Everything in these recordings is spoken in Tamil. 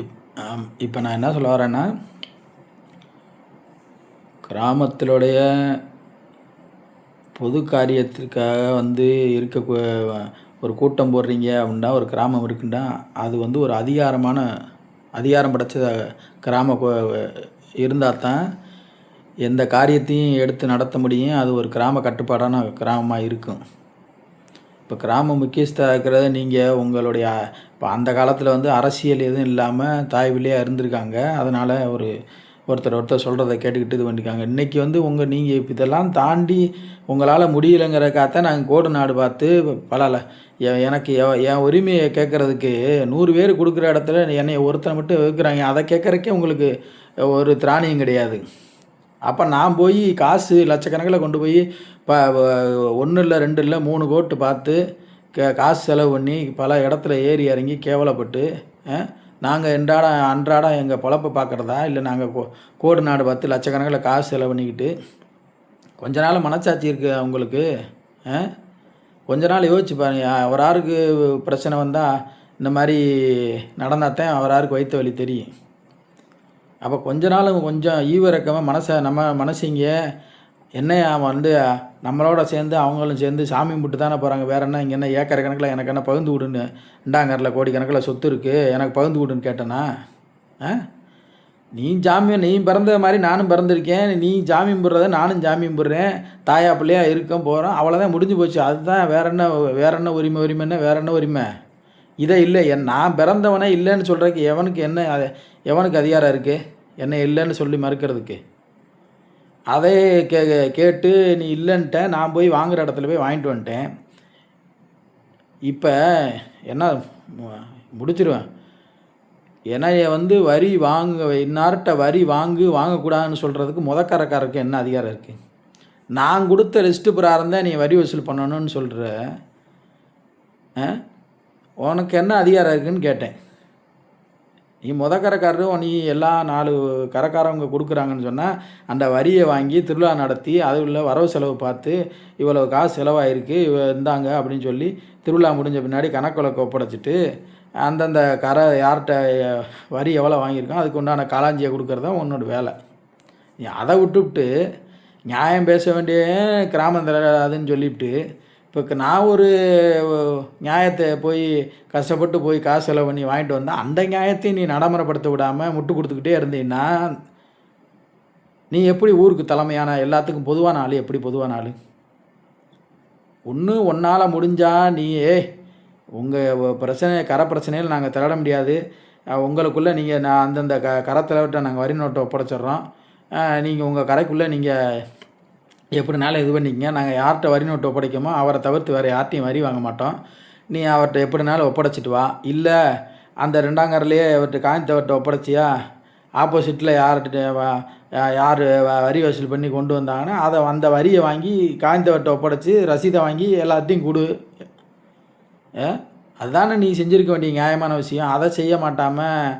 இப் இப்போ நான் என்ன சொல்ல வரேன்னா கிராமத்தினுடைய பொது காரியத்திற்காக வந்து இருக்க ஒரு கூட்டம் போடுறீங்க அப்படின்னா ஒரு கிராமம் இருக்குன்னா அது வந்து ஒரு அதிகாரமான அதிகாரம் படைச்ச கிராம இருந்தால் தான் எந்த காரியத்தையும் எடுத்து நடத்த முடியும். அது ஒரு கிராம கட்டுப்பாடான கிராமமாக இருக்கும். இப்போ கிராம முக்கியஸ்தாக இருக்கிறத நீங்கள் உங்களுடைய இப்போ அந்த காலத்தில் வந்து அரசியல் எதுவும் இல்லாமல் தாய் வழியாக இருந்திருக்காங்க. அதனால் ஒரு ஒருத்தர் ஒருத்தர் சொல்கிறத கேட்டுக்கிட்டு இது பண்ணிக்காங்க இன்றைக்கி வந்து உங்கள் நீங்கள் இப்போ இதெல்லாம் தாண்டி உங்களால் முடியலைங்கிறக்காகத்தான் நாங்கள் கோடு நாடு பார்த்து பல எ- எனக்கு எ- என் உரிமையை கேட்குறதுக்கு நூறு பேர் கொடுக்குற இடத்துல என்னை ஒருத்தனை மட்டும் வைக்கிறாங்க அதை கேட்குறக்கே உங்களுக்கு ஒரு திராணியம் கிடையாது. அப்போ நான் போய் காசு லட்சக்கணக்கில் கொண்டு போய் இப்போ ஒன்று இல்லை ரெண்டு இல்லை மூணு கோட்டு பார்த்து க காசு செலவு பண்ணி பல இடத்துல ஏறி இறங்கி கேவலப்பட்டு நாங்கள் அன்றாட அன்றாடம் எங்கள் பொழப்பை பார்க்குறதா? இல்லை நாங்கள் கோ கோடு நாடு பார்த்து லட்சக்கணக்கில் காசு செலவு பண்ணிக்கிட்டு கொஞ்ச நாள் மனச்சாட்சி இருக்குது உங்களுக்கு ஆ? கொஞ்ச நாள் யோசிச்சு பாருங்க. அவர் ஆளுக்கு பிரச்சனை வந்தால் இந்த மாதிரி நடந்தால் தான் அவர் ஆளுக்கு வைத்த வழி தெரியும். அப்போ கொஞ்ச நாள் கொஞ்சம் ஈவிறக்கமாக மனசை நம்ம மனசிங்க அவன் வந்து நம்மளோட சேர்ந்து அவங்களும் சேர்ந்து சாமி கும்பிட்டு தானே போகிறாங்க வேற என்ன இங்கே என்ன ஏக்கர் கணக்கில் எனக்கு என்ன பகிர்ந்து விடுன்னு இண்டாங்கரில் கோடி கணக்கில் சொத்து இருக்குது எனக்கு பகிர்ந்து விடுன்னு கேட்டேனா? ஆ? நீ ஜாமியம் நீ பிறந்த மாதிரி நானும் பிறந்திருக்கேன். நீ ஜாமியம் போடுறத நானும் ஜாமியம் போடுறேன். தாயா பிள்ளையாக இருக்கோம் போகிறோம் அவ்வளோதான் முடிஞ்சு போச்சு. அதுதான் வேற என்ன வேற என்ன உரிமை உரிமைன்னா வேற என்ன உரிமை? இதை இல்லை. என் நான் பிறந்தவனே இல்லைன்னு சொல்கிறதுக்கு எவனுக்கு என்ன அது எவனுக்கு அதிகாரம் இருக்குது என்ன இல்லைன்னு சொல்லி மறுக்கிறதுக்கு. அதே கே கேட்டு நீ இல்லைன்ட்ட நான் போய் வாங்குகிற இடத்துல போய் வாங்கிட்டு வந்துட்டேன். இப்போ என்ன முடிச்சிருவேன். என்னைய வந்து வரி வாங்க இன்னார்கிட்ட வரி வாங்கு வாங்கக்கூடாதுன்னு சொல்கிறதுக்கு முதக்கரக்காரருக்கு என்ன அதிகாரம் இருக்குது நான் கொடுத்த லிஸ்ட்டு பிரகாரம் தான் நீ வரி வசூல் பண்ணணும்னு சொல்கிற உனக்கு என்ன அதிகாரம் இருக்குதுன்னு கேட்டேன். நீ முத கரக்காரரும் நீ எல்லா நாலு கரக்காரவங்க கொடுக்குறாங்கன்னு சொன்னால் அந்த வரியை வாங்கி திருவிழா நடத்தி அது உள்ள வரவு செலவு பார்த்து இவ்வளோ காசு செலவாயிருக்கு இவ இருந்தாங்க அப்படின்னு சொல்லி திருவிழா முடிஞ்ச பின்னாடி கணக்கு ஒப்படைச்சிட்டு அந்தந்த கரை யார்கிட்ட வரி எவ்வளோ வாங்கியிருக்கோம் அதுக்கு உண்டான காலாஞ்சியை கொடுக்குறது தான் உன்னோட வேலை. நீ அதை விட்டுவிட்டு நியாயம் பேச வேண்டிய கிராமத்தில் அதுன்னு சொல்லிவிட்டு இப்போ நான் ஒரு நியாயத்தை போய் கஷ்டப்பட்டு போய் காசு செலவு பண்ணி வாங்கிட்டு வந்தால் அந்த நியாயத்தையும் நீ நடைமுறைப்படுத்த விடாமல் முட்டு கொடுத்துக்கிட்டே இருந்தீங்கன்னா நீ எப்படி ஊருக்கு தலைமையான எல்லாத்துக்கும் பொதுவான ஆள் எப்படி பொதுவான ஆள்? ஒன்று ஒன்றால் முடிஞ்சால் நீ ஏ உங்கள் பிரச்சனை கரை பிரச்சனையில் நாங்கள் திரட முடியாது. உங்களுக்குள்ளே நீங்கள் நான் அந்தந்த க கரை தலைவர்கிட்ட நாங்கள் வரி நோட்டை ஒப்படைச்சிட்றோம். நீங்கள் உங்கள் கரைக்குள்ளே நீங்கள் எப்படினாலும் இது பண்ணிக்கங்க. நாங்கள் யார்கிட்ட வரி நோட்டு ஒப்படைக்கமோ அவரை தவிர்த்து வேறு யார்ட்டையும் வரி வாங்க மாட்டோம். நீ அவர்கிட்ட எப்படினாலும் ஒப்படைச்சிட்டு வா. இல்லை அந்த ரெண்டாங்கரிலேயே அவர்கிட்ட காய்ந்தவர்கிட்ட ஒப்படைச்சியா? ஆப்போசிட்டில் யார்கிட்ட யார் வ- வரி வசூல் பண்ணி கொண்டு வந்தாங்கன்னா அதை அந்த வரியை வாங்கி காய்ந்தவர்கிட்ட ஒப்படைச்சி ரசீதை வாங்கி எல்லாத்தையும் கொடு. ஏ? அதுதானே நீ செஞ்சுருக்க வேண்டிய நியாயமான விஷயம். அதை செய்ய மாட்டாமல்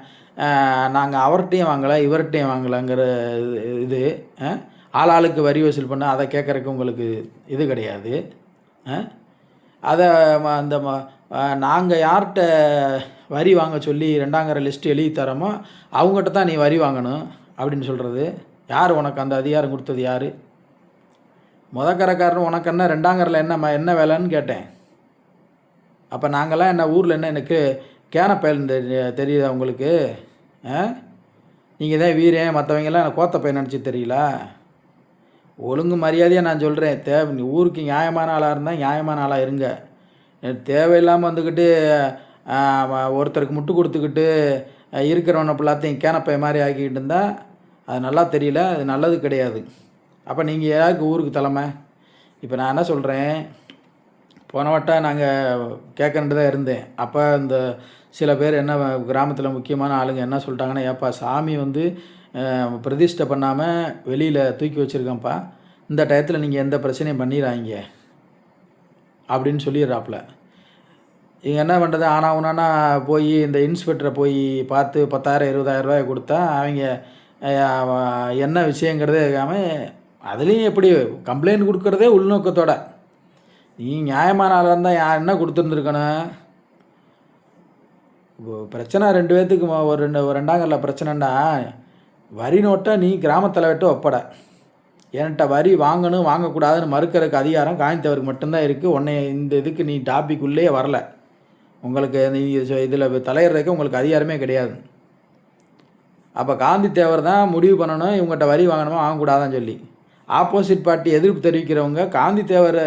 நாங்கள் அவர்கிட்டையும் வாங்கலை இவர்கிட்டையும் வாங்கலைங்கிற இது இது ஆ? ஆளாளுக்கு வரி வசூல் பண்ண அதை கேட்குறக்கு உங்களுக்கு இது கிடையாது ஆ? அதை ம- அந்த நாங்கள் யார்கிட்ட வரி வாங்க சொல்லி ரெண்டாங்கிற லிஸ்ட் எழுதி தரோமோ அவங்ககிட்ட தான் நீ வரி வாங்கணும் அப்படின்னு சொல்கிறது யார் உனக்கு அந்த அதிகாரம் கொடுத்தது யார் முதக்கரக்காரன் உனக்கு என்ன ரெண்டாங்கரில் என்ன என்ன வேலைன்னு கேட்டேன் அப்போ நாங்கள்லாம் என்ன ஊரில் என்ன எனக்கு கேனப்பயல் தெரி- தெரியுதா உங்களுக்கு? நீங்கள் தான் வீரன் மற்றவங்கெல்லாம் எனக்கு கோத்த பையன் நினச்சி தெரியல. ஒழுங்கு மரியாதையாக நான் சொல்கிறேன் தேவை ஊருக்கு நியாயமான ஆளாக இருந்தால் நியாயமான ஆளாக இருங்க. தேவையில்லாமல் வந்துக்கிட்டு ஒருத்தருக்கு முட்டு கொடுத்துக்கிட்டு இருக்கிறவனை எல்லாத்தையும் கேனப்பை மாதிரி ஆக்கிக்கிட்டு இருந்தால் அது நல்லா தெரியல. அது நல்லது கிடையாது. அப்போ நீங்கள் யாருக்கு ஊருக்கு தலைமை? இப்போ நான் என்ன சொல்கிறேன் போன வட்டம் நாங்கள் கேட்கணுட்டு தான் இருந்தேன். அப்போ இந்த சில பேர் என்ன கிராமத்தில் முக்கியமான ஆளுங்க என்ன சொல்லிட்டாங்கன்னா ஏப்பா சாமி வந்து பிரதிஷ்டை பண்ணாமல் வெளியில் தூக்கி வச்சுருக்கேன்ப்பா. இந்த டயத்தில் நீங்கள் எந்த பிரச்சனையும் பண்ணிடுறாங்க அப்படின்னு சொல்லிடுறாப்புல. இங்கே என்ன பண்ணுறது ஆனால் உனானா போய் இந்த இன்ஸ்பெக்டரை போய் பார்த்து பத்தாயிரம் இருபதாயிரம் ரூபாய் கொடுத்தா அவங்க என்ன விஷயங்கிறதே இருக்காமல் அதுலேயும் எப்படி கம்ப்ளைண்ட் கொடுக்குறதே உள்நோக்கத்தோட. நீ நியாயமான ஆளாக இருந்தால் யார் என்ன கொடுத்துருந்துருக்கணும்? இப்போ பிரச்சனை ரெண்டு பேர்த்துக்கு ஒரு ரெண்டு ரெண்டாங்கல்ல ரெண்டாங்கரில் பிரச்சனைண்டா வரி நோட்டை நீ கிராமத்தலைவர்கிட்ட ஒப்பட. என்கிட்ட வரி வாங்கணும் வாங்கக்கூடாதுன்னு மறுக்கிறதுக்கு அதிகாரம் காய்ந்தவருக்கு மட்டும்தான் இருக்குது உன்னை இந்த இதுக்கு நீ டாபிக்குள்ளேயே வரல. உங்களுக்கு நீ இதில் தலையிடுறதுக்கு உங்களுக்கு அதிகாரமே கிடையாது. அப்போ காந்தி தேவர் தான் முடிவு பண்ணணும் இவங்ககிட்ட வரி வாங்கணுமா வாங்கக்கூடாதான்னு சொல்லி. ஆப்போசிட் பார்ட்டி எதிர்ப்பு தெரிவிக்கிறவங்க காந்தி தேவர்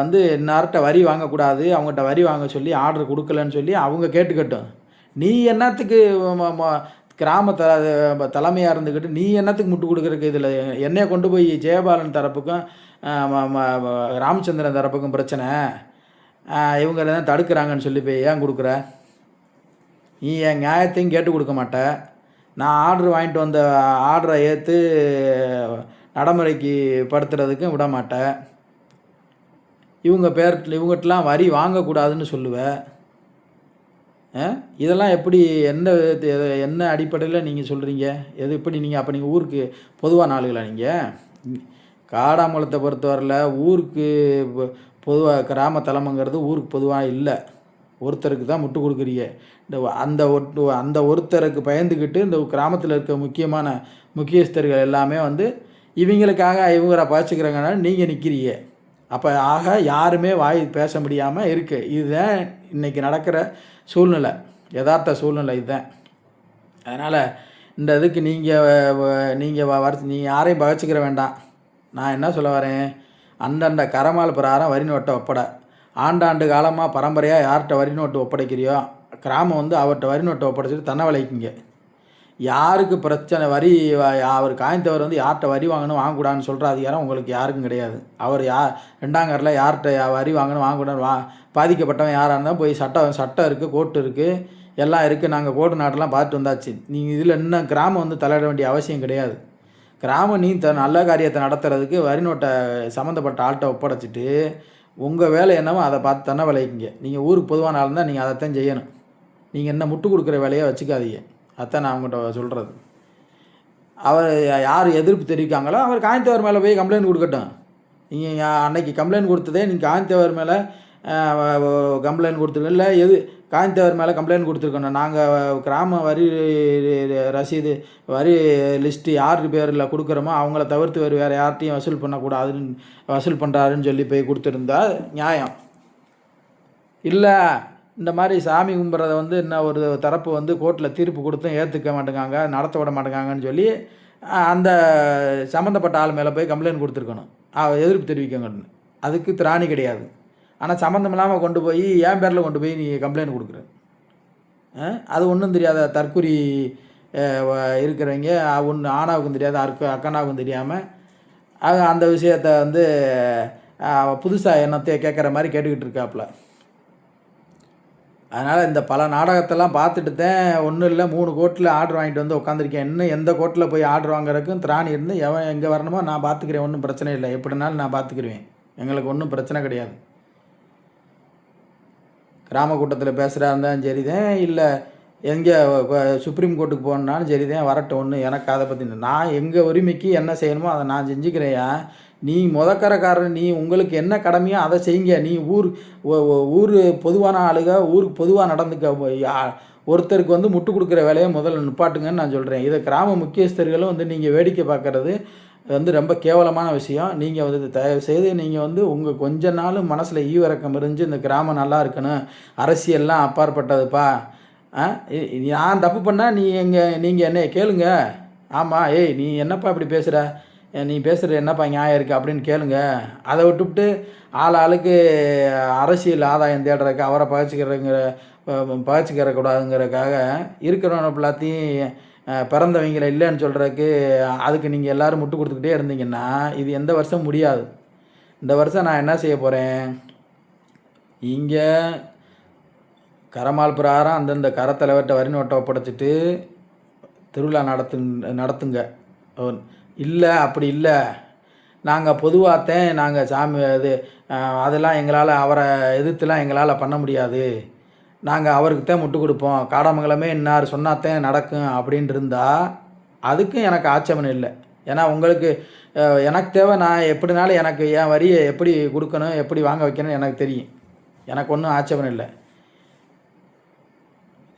வந்து இன்னார்கிட்ட வரி வாங்கக்கூடாது அவங்ககிட்ட வரி வாங்க சொல்லி ஆர்டர் கொடுக்கலன்னு சொல்லி அவங்க கேட்டுக்கட்டும். நீ என்னத்துக்கு கிராம த தலைமையாக இருந்துக்கிட்டு நீ என்னத்துக்கு முட்டு கொடுக்குறக்கு இதில்? என்னைய கொண்டு போய் ஜெயபாலன் தரப்புக்கும் ராமச்சந்திரன் தரப்புக்கும் பிரச்சனை. இவங்க தான் தடுக்கிறாங்கன்னு சொல்லி போய் ஏன் கொடுக்குற? நீ என் நியாயத்தையும் கேட்டு கொடுக்க மாட்டேன் நான் ஆர்டர் வாங்கிட்டு வந்த ஆர்டரை ஏற்று நடைமுறைக்கு படுத்துறதுக்கும் விட மாட்டேன். இவங்க பேர் இவங்ககிட்டலாம் வரி வாங்கக்கூடாதுன்னு சொல்லுவேன் இதெல்லாம் எப்படி எந்த விதத்து- என்ன அடிப்படையில் நீங்கள் சொல்கிறீங்க எது எப்படி நீங்கள் அப்போ நீங்கள் ஊருக்கு பொதுவாக நாளுகளா நீங்கள் காடாமலத்தை பொறுத்தவரையில் ஊருக்கு பொதுவாக கிராம தலைமைங்கிறது ஊருக்கு பொதுவாக இல்லை. ஒருத்தருக்கு தான் முட்டு கொடுக்குறீங்க. இந்த அந்த ஒட்டு அந்த ஒருத்தருக்கு பயந்துக்கிட்டு இந்த கிராமத்தில் இருக்க முக்கியமான முக்கியஸ்தர்கள் எல்லாமே வந்து இவங்களுக்காக இவங்களை பாய்ச்சிக்கிறாங்கன்னா நீங்கள் நிற்கிறீங்க அப்போ ஆக யாருமே வாய் பேச முடியாமல் இருக்குது இதுதான் இன்றைக்கி நடக்கிற சூழ்நிலை. யதார்த்த சூழ்நிலை இதுதான். அதனால் இந்த இதுக்கு நீங்கள் நீங்கள் வர நீங்கள் யாரையும் பகச்சிக்கிற வேண்டாம். நான் என்ன சொல்ல வரேன்? அந்தந்த கரமால் பிரகாரம் வரி நோட்டை ஒப்பட. ஆண்டாண்டு காலமாக பரம்பரையாக யார்கிட்ட வரி நோட்டு ஒப்படைக்கிறியோ கிராமம் வந்து அவர்கிட்ட வரி நோட்டை ஒப்படைச்சிட்டு தன்னை விளைக்குங்க யாருக்கு பிரச்சனை? வரி அவர் காய்ந்தவர் வந்து யார்கிட்ட வரி வாங்கணும் வாங்கக்கூடாதுன்னு சொல்கிற அதிகாரம் உங்களுக்கு யாருக்கும் கிடையாது. அவர் யா ரெண்டாங்கரில் யார்கிட்ட யா- வரி வாங்கணும் வாங்கக்கூடாது வா பாதிக்கப்பட்டவன் யாராக இருந்தால் போய் சட்டம் சட்டம் இருக்குது கோர்ட்டு இருக்குது எல்லாம் இருக்குது நாங்கள் கோர்ட்டு நாட்டெல்லாம் பார்த்துட்டு வந்தாச்சு. நீங்கள் இதில் இன்னும் கிராமம் வந்து தலையிட வேண்டிய அவசியம் கிடையாது. கிராமம் நீ த நல்ல காரியத்தை நடத்துறதுக்கு வரி நோட்டை சம்மந்தப்பட்ட ஆள்கிட்ட ஒப்படைச்சிட்டு உங்கள் வேலை என்னவோ அதை பார்த்து தானே விளைவிங்க நீங்கள் ஊருக்கு பொதுவான ஆள் இருந்தால் நீங்கள் அதைத்தான் செய்யணும். நீங்கள் என்ன முட்டு கொடுக்குற வேலையை வச்சுக்காதீங்க. அதான் நான் அவங்ககிட்ட சொல்கிறது அவர் யார் எதிர்ப்பு தெரிவிக்காங்களோ அவர் காயத்தவர் மேலே போய் கம்ப்ளைண்ட் கொடுக்கட்டும். நீங்கள் அன்னைக்கு கம்ப்ளைண்ட் கொடுத்ததே நீங்கள் காயத்தவர் மேலே கம்ப்ளைண்ட் கொடுத்துருக்கோம் இல்லை எது காயத்தவர் மேலே கம்ப்ளைண்ட் கொடுத்துருக்கணும். நாங்கள் கிராம வரி ரசீது வரி லிஸ்ட்டு யார் பேரில் கொடுக்குறோமோ அவங்கள தவிர்த்து வேறு வேறு யார்கிட்டையும் வசூல் பண்ணக்கூடாதுன்னு வசூல் பண்ணுறாருன்னு சொல்லி போய் கொடுத்துருந்தா நியாயம். இல்லை இந்த மாதிரி சாமி கும்பிட்றத வந்து இன்னும் ஒரு தரப்பு வந்து கோர்ட்டில் தீர்ப்பு கொடுத்தும் ஏற்றுக்க மாட்டேங்காங்க நடத்த விட மாட்டேங்காங்கன்னு சொல்லி அந்த சம்மந்தப்பட்ட ஆள் மேலே போய் கம்ப்ளைண்ட் கொடுத்துருக்கணும். எதிர்ப்பு தெரிவிக்கணும்னு அதுக்கு திராணி கிடையாது. ஆனால் சம்மந்தம் இல்லாமல் கொண்டு போய் என் பேரில் கொண்டு போய் நீ கம்ப்ளைண்ட் கொடுக்குற. அது ஒன்றும் தெரியாத தற்குறி இருக்கிறவங்க ஒன்று ஆணாவுக்கும் தெரியாது அற்கு அக்கனாவுக்கும் தெரியாமல் அது அந்த விஷயத்த வந்து புதுசாக என்னத்தையே கேட்குற மாதிரி கேட்டுக்கிட்டு இருக்காப்புல அதனால் இந்த பல நாடகத்தெல்லாம் பார்த்துட்டு தான் ஒன்றும் இல்லை மூணு கோட்டில் ஆர்டர் வாங்கிட்டு வந்து உட்காந்துருக்கேன் இன்னும் எந்த கோட்டில் போய் ஆர்டர் வாங்குறதுக்கும் திராணி இருந்து எவன் எங்கே வரணுமோ நான் பார்த்துக்கிறேன் ஒன்றும் பிரச்சனை இல்லை. எப்படினாலும் நான் பார்த்துக்கிருவேன். எங்களுக்கு ஒன்றும் பிரச்சனை கிடையாது. கிராம கூட்டத்தில் பேசுகிறா இருந்தாலும் சரிதான் இல்லை எங்கே சுப்ரீம் கோர்ட்டுக்கு போகணுன்னாலும் சரி தான் வரட்டும் ஒன்று எனக்கு அதை பற்றி நான் எங்கள் உரிமைக்கு என்ன செய்யணுமோ அதை நான் செஞ்சுக்கிறேயா நீ முதக்கரக்காரர் நீ உங்களுக்கு என்ன கடமையோ அதை செய்யுங்க. நீ ஊர் ஊர் பொதுவான ஆளுக ஊருக்கு பொதுவாக நடந்துக்க யா- ஒருத்தருக்கு வந்து முட்டு கொடுக்குற வேலையை முதல்ல நிப்பாட்டுங்கன்னு நான் சொல்கிறேன் இதை கிராம முக்கியஸ்தர்களும் வந்து நீங்கள் வேடிக்கை பார்க்குறது வந்து ரொம்ப கேவலமான விஷயம். நீங்கள் வந்து தயவு செய்து நீங்கள் வந்து உங்கள் கொஞ்ச நாள் மனசில் ஈவிறக்கம் இருந்து இந்த கிராமம் நல்லா இருக்கணும். அரசியல்லாம் அப்பாற்பட்டதுப்பா. நான் தப்பு பண்ணால் நீ எங்கள் நீங்கள் என்னை கேளுங்க. ஆமாம் ஏய் நீ என்னப்பா இப்படி பேசுகிற நீ பேசுகிற என்னப்பா நியாயம் இருக்குது அப்படின்னு கேளுங்க. அதை விட்டுவிட்டு ஆள் ஆளுக்கு அரசியல் ஆதாயம் தேடுறதுக்கு அவரை பகச்சிக்கிறங்கிற பகச்சிக்கிறக்கூடாதுங்கிறக்காக இருக்கிறவன எல்லாத்தையும் பிறந்தவங்கள இல்லைன்னு சொல்கிறதுக்கு அதுக்கு நீங்கள் எல்லோரும் முட்டு கொடுத்துக்கிட்டே இருந்தீங்கன்னா இது எந்த வருஷம் முடியாது. இந்த வருஷம் நான் என்ன செய்ய போகிறேன் இங்கே கரமால் பிரகாரம் அந்தந்த கரத்தலைவர்கிட்ட வரி நோட்டை ஒப்படைச்சிட்டு திருவிழா நடத்து நடத்துங்க. இல்லை அப்படி இல்லை. நாங்கள் பொதுவாகத்தேன் நாங்கள் சாமி இது அதெல்லாம் எங்களால் அவரை எதிர்த்துலாம் எங்களால் பண்ண முடியாது. நாங்கள் அவருக்கு தான் முட்டு கொடுப்போம். காடாமங்கலமே இன்னார் சொன்னாத்தேன் நடக்கும் அப்படின்ட்டு இருந்தால் அதுக்கும் எனக்கு ஆட்சேபனை இல்லை. ஏன்னா உங்களுக்கு எனக்கு தேவை நான் எப்படினாலும் எனக்கு என் வரியை எப்படி கொடுக்கணும் எப்படி வாங்க வைக்கணும்னு எனக்கு தெரியும். எனக்கு ஒன்றும் ஆட்சேபனை இல்லை.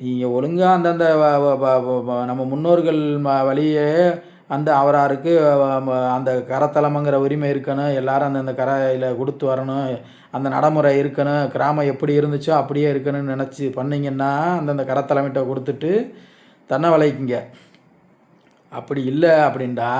நீங்கள் ஒழுங்காக அந்தந்த நம்ம முன்னோர்கள் வழியே அந்த அவராருக்கு அந்த கரத்தலமங்கிற உரிமை இருக்கணும் எல்லாரும் அந்தந்த கரையில் கொடுத்து வரணும் அந்த நடைமுறை இருக்கணும் கிராமம் எப்படி இருந்துச்சோ அப்படியே இருக்கணும்னு நினச்சி பண்ணிங்கன்னா அந்தந்த கரத்தலமிட்ட கொடுத்துட்டு தன்னை விளைவிக்குங்க அப்படி இல்லை அப்படின்டா